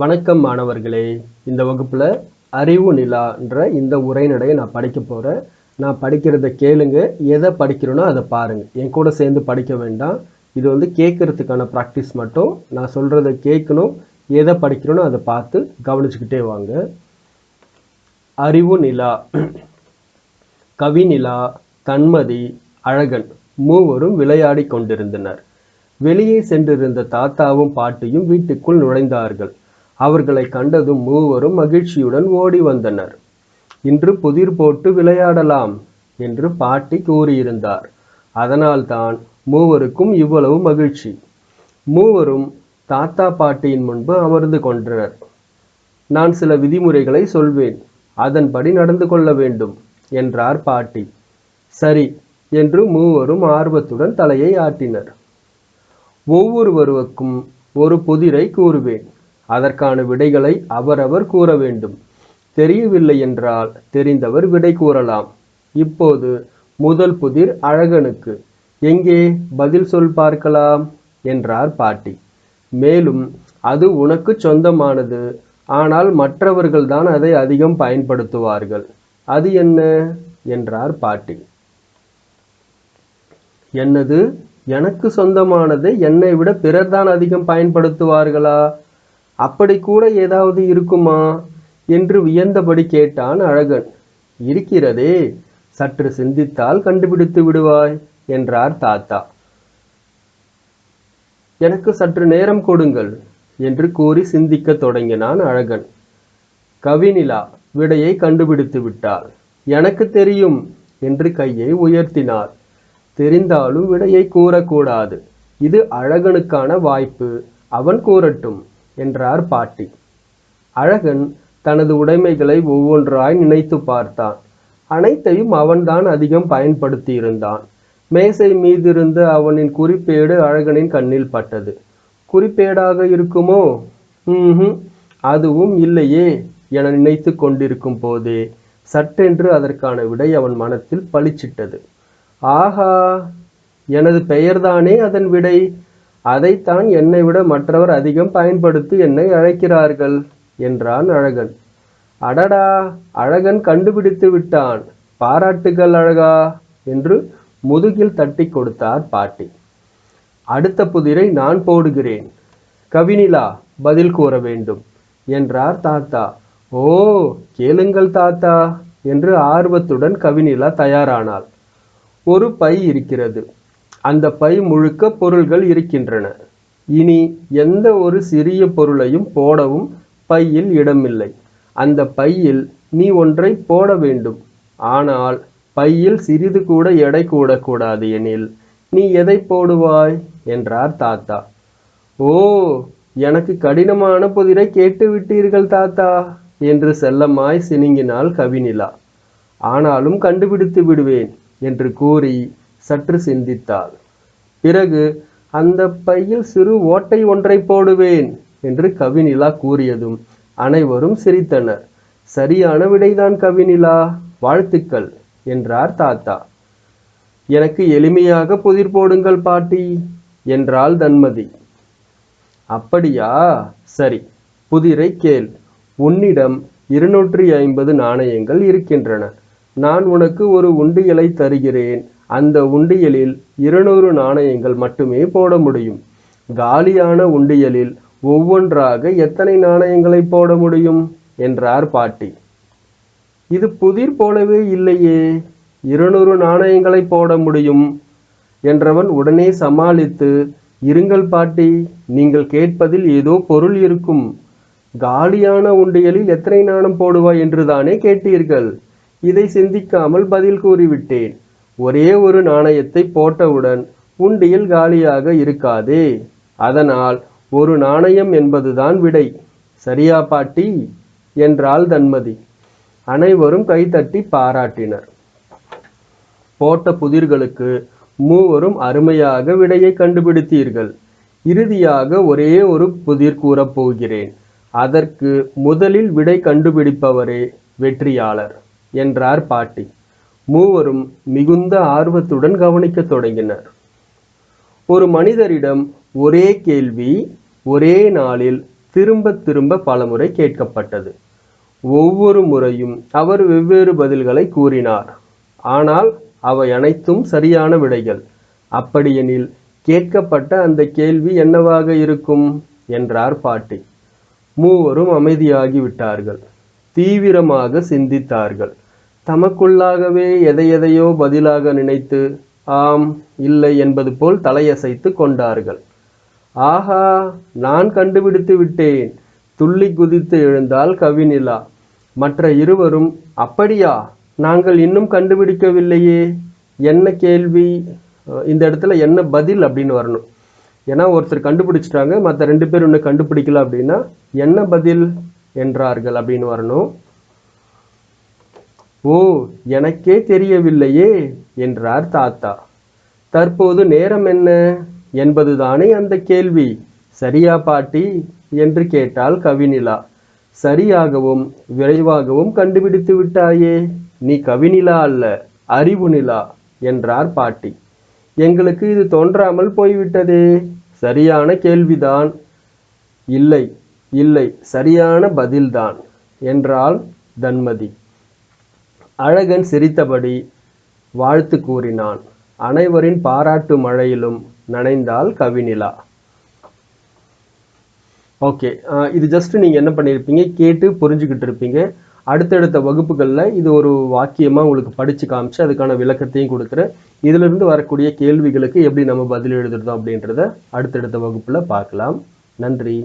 வணக்கம் மாணவர்களே. இந்த வகுப்பில் அறிவு நிலான்ற இந்த உரைநடையை நான் படிக்க போகிறேன் நான் படிக்கிறத கேளுங்க. எதை படிக்கிறேனோ அதை பாருங்கள் என் கூட சேர்ந்து படிக்க வேண்டாம். இது வந்து கேட்கறதுக்கான ப்ராக்டிஸ் மட்டும். நான் சொல்கிறத கேட்கணும். எதை படிக்கிறேனோ அதை பார்த்து கவனிச்சுக்கிட்டே வாங்க. அறிவு நிலா கவிநிலா தன்மதி அழகன் மூவரும் விளையாடி கொண்டிருந்தனர். வெளியே சென்றிருந்த தாத்தாவும் பாட்டியும் வீட்டுக்குள் நுழைந்தார்கள். அவர்களை கண்டதும் மூவரும் மகிழ்ச்சியுடன் ஓடி வந்தனர். இன்று புதிர் போட்டு விளையாடலாம் என்று பாட்டி கூறியிருந்தார். அதனால்தான் மூவருக்கும் இவ்வளவு மகிழ்ச்சி. மூவரும் தாத்தா பாட்டியின் முன்பு அமர்ந்து கொண்டனர். நான் சில விதிமுறைகளை சொல்வேன். அதன்படி நடந்து கொள்ள வேண்டும் என்றார் பாட்டி. சரி என்று மூவரும் ஆர்வத்துடன் தலையை ஆட்டினர். ஒவ்வொருவருக்கும் ஒரு புதிரை கூறுவேன். அதற்கான விடைகளை அவரவர் கூற வேண்டும். தெரியவில்லை என்றால் தெரிந்தவர் விடை கூறலாம். இப்போது முதல் புதிர் அழகனுக்கு எங்கே பதில் சொல் பார்க்கலாம் என்றார் பாட்டி. மேலும் அது உனக்கு சொந்தமானது ஆனால் மற்றவர்கள்தான் அதை அதிகம் பயன்படுத்துவார்கள். அது என்ன? என்றார் பாட்டி. என்னது? எனக்கு சொந்தமானது என்னை விட பிறர்தான் அதிகம் பயன்படுத்துவார்களா? அப்படி கூட ஏதாவது இருக்குமா? என்று வியந்தபடி கேட்டான் அழகன். இருக்கிறதே சற்று சிந்தித்தால் கண்டுபிடித்து விடுவாய் என்றார் தாத்தா. எனக்கு சற்று நேரம் கொடுங்கள் என்று கூறி சிந்திக்கத் தொடங்கினான் அழகன். கவினிலா விடையை கண்டுபிடித்து விட்டாள். எனக்கு தெரியும் என்று கையை உயர்த்தினார். தெரிந்தாலும் விடையை கூறக்கூடாது. இது அழகனுக்கான வாய்ப்பு. அவன் கூறட்டும். என்றார் பாட்டி. அழகன் தனது உடைமைகளை ஒவ்வொன்றாய் நினைத்து பார்த்தான். அனைத்தையும் அவன்தான் அதிகம் பயன்படுத்தி இருந்தான் மேசை மீதிருந்த அவனின் குறிப்பேடு அழகனின் கண்ணில் பட்டது. குறிப்பேடாக இருக்குமோ? ம்ஹும் அதுவும் இல்லையே என நினைத்து கொண்டிருக்கும் போதே சட்டென்று அதற்கான விடை அவன் மனத்தில் பளிச்சிட்டது. ஆஹா எனது பெயர்தானே அதன் விடை? அதைத்தான் என்னை விட மற்றவர் அதிகம் பயன்படுத்தி என்னை அழைக்கிறார்கள் என்றான் அழகன். அடடா அழகன் கண்டுபிடித்து விட்டான். பாராட்டுகள் அழகா என்று முதுகில் தட்டி கொடுத்தார் பாட்டி. அடுத்த புதிரை நான் போடுகிறேன். கவினிலா பதில் கூற வேண்டும் என்றார் தாத்தா. ஓ கேளுங்கள் தாத்தா என்று ஆர்வத்துடன் கவினிலா தயாரானாள். ஒரு பை இருக்கிறது. அந்த பை முழுக்க பொருள்கள் இருக்கின்றன. இனி எந்த ஒரு சிறிய பொருளையும் போடவும் பையில் இடமில்லை. அந்த பையில் நீ ஒன்றை போட வேண்டும். ஆனால் பையில் சிறிது கூட எடை கூடக்கூடாது எனில் நீ எதை போடுவாய்? என்றார் தாத்தா. ஓ எனக்கு கடினமான புதிரை கேட்டு விட்டீர்கள் தாத்தா என்று செல்லமாய் சினுங்கினாள் கவினிலா ஆனாலும் கண்டுபிடித்து விடுவேன் என்று கூறி சற்று சிந்தித்தாள். பிறகு அந்த பையில் சிறு ஓட்டை ஒன்றை போடுவேன் என்று கவினிலா கூறியதும் அனைவரும் சிரித்தனர். சரியான விடைதான் கவினிலா வாழ்த்துக்கள் என்றார் தாத்தா. எனக்கு எளிமையாக புதிர் போடுங்கள் பாட்டி என்றாள் தன்மதி. அப்படியா? சரி புதிரை கேள். உன்னிடம் இருநூற்றி ஐம்பது நாணயங்கள் இருக்கின்றன. நான் உனக்கு ஒரு உண்டியலை தருகிறேன். அந்த உண்டியலில் இருநூறு நாணயங்கள் மட்டுமே போட முடியும். காலியான உண்டியலில் ஒவ்வொன்றாக எத்தனை நாணயங்களை போட முடியும்? என்றார் பாட்டி. இது புதிர் போலவே இல்லையே. இருநூறு நாணயங்களை போட முடியும்? என்றவன் உடனே சமாளித்து இருங்கள் பாட்டி நீங்கள் கேட்பதில் ஏதோ பொருள் இருக்கும். காலியான உண்டியலில் எத்தனை நாணம் போடுவாய் என்றுதானே கேட்டீர்கள். இதை சிந்திக்காமல் பதில் கூறிவிட்டேன். ஒரே ஒரு நாணயத்தை போட்டவுடன் உண்டியல் காலியாக இருக்காதே. அதனால் ஒரு நாணயம் என்பதுதான் விடை. சரியா பாட்டி? என்றாள் தன்மதி. அனைவரும் கைதட்டி பாராட்டினர். போட்ட புதிர்களுக்கு மூவரும் அருமையாக விடையை கண்டுபிடித்தீர்கள். இறுதியாக ஒரே ஒரு புதிர் கூறப்போகிறேன் அதற்கு முதலில் விடை கண்டுபிடிப்பவரே வெற்றியாளர் என்றார் பாட்டி. மூவரும் மிகுந்த ஆர்வத்துடன் கவனிக்கத் தொடங்கினர். ஒரு மனிதரிடம் ஒரே கேள்வி ஒரே நாளில் திரும்ப திரும்ப பலமுறை கேட்கப்பட்டது. ஒவ்வொரு முறையும் அவர் வெவ்வேறு பதில்களை கூறினார். ஆனால் அவை அனைத்தும் சரியான விடைகள். அப்படியெனில் கேட்கப்பட்ட அந்த கேள்வி என்னவாக இருக்கும்? என்றார் பாட்டி. மூவரும் அமைதியாகி விட்டார்கள் தீவிரமாக சிந்தித்தார்கள். தமக்குள்ளாகவே எதை எதையோ பதிலாக நினைத்து ஆம் இல்லை என்பது போல் தலையசைத்து கொண்டார்கள். ஆஹா நான் கண்டுபிடித்து விட்டேன். துள்ளி குதித்து எழுந்தால் கவினிலா மற்ற இருவரும் அப்படியா? நாங்கள் இன்னும் கண்டுபிடிக்கவில்லையே. என்ன கேள்வி? இந்த இடத்துல என்ன பதில்? அப்படின்னு வரணும். ஏன்னா ஒருத்தர் கண்டுபிடிச்சிட்டாங்க மற்ற ரெண்டு பேர் இன்னும் கண்டுபிடிக்கல அப்படின்னா என்ன பதில்? என்றார்கள் அப்படின்னு வரணும். ஓ எனக்கே தெரியவில்லையே என்றார் தாத்தா. தற்போது நேரம் என்ன? என்பதுதானே அந்த கேள்வி. சரியா பாட்டி என்று கேட்டாள் கவினிலா சரியாகவும் விரைவாகவும் கண்டுபிடித்து விட்டாயே. நீ கவினிலா அல்ல அறிவு நிலா என்றார் பாட்டி. எங்களுக்கு இது தோன்றாமல் போய்விட்டதே. சரியான கேள்விதான். இல்லை இல்லை சரியான பதில்தான் என்றாள் தன்மதி. அழகன் சிரித்தபடி வாழ்த்து கூறினான். அனைவரின் பாராட்டு மழையிலும் நனைந்தாள் கவினிலா ஓகே இது ஜஸ்ட் நீங்கள் என்ன பண்ணியிருப்பீங்க கேட்டு புரிஞ்சுக்கிட்டு இருப்பீங்க. அடுத்தடுத்த வகுப்புகளில் இது ஒரு வாக்கியமாக உங்களுக்கு படித்து காமிச்சு அதுக்கான விளக்கத்தையும் கொடுக்குறேன். இதிலிருந்து வரக்கூடிய கேள்விகளுக்கு எப்படி நம்ம பதில் எழுதுறதோம் அப்படின்றத அடுத்தடுத்த வகுப்பில் பார்க்கலாம். நன்றி.